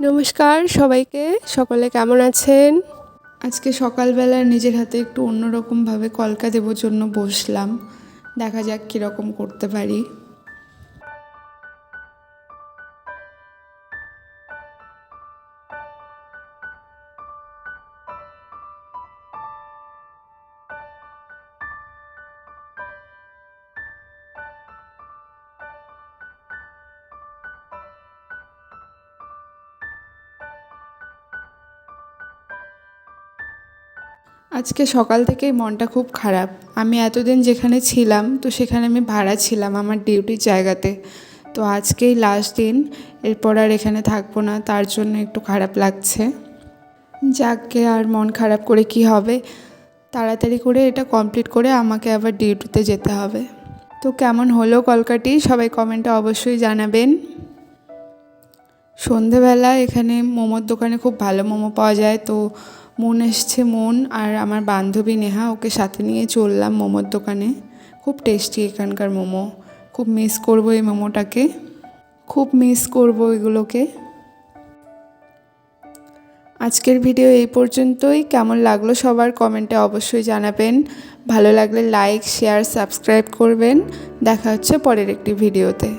নমস্কার, সবাইকে। সকলে কেমন আছেন? আজকে সকালবেলা নিজের হাতে একটু অন্যরকমভাবে কলকা দেবর জন্য বসলাম। দেখা যাক কীরকম করতে পারি। আজকে সকাল থেকেই মনটা খুব খারাপ। আমি এতদিন যেখানে ছিলাম, তো সেখানে আমি ভাড়া ছিলাম আমার ডিউটির জায়গাতে। তো আজকেই লাস্ট দিন, এরপর আর এখানে থাকব না, তার জন্য একটু খারাপ লাগছে। যাকে আর মন খারাপ করে কি হবে? তাড়াতাড়ি করে এটা কমপ্লিট করে আমাকে আবার ডিউটিতে যেতে হবে। তো কেমন হলো কলকাটি? সবাই কমেন্টে অবশ্যই জানাবেন। সন্ধেবেলা এখানে মোমোর দোকানে খুব ভালো মোমো পাওয়া যায়, তো মন এসছে মন, আর আমার বান্ধবী নেহা ওকে সাথে নিয়ে চললাম মোমোর দোকানে। খুব টেস্টি এখানকার মোমো। খুব মিস করব এই মোমোটাকে। খুব মিস করব এগুলোকে। আজকের ভিডিও এই পর্যন্তই। কেমন লাগল সবার কমেন্টে অবশ্যই জানাবেন। ভালো লাগলে লাইক শেয়ার সাবস্ক্রাইব করবেন। দেখা হচ্ছে পরের একটি ভিডিওতে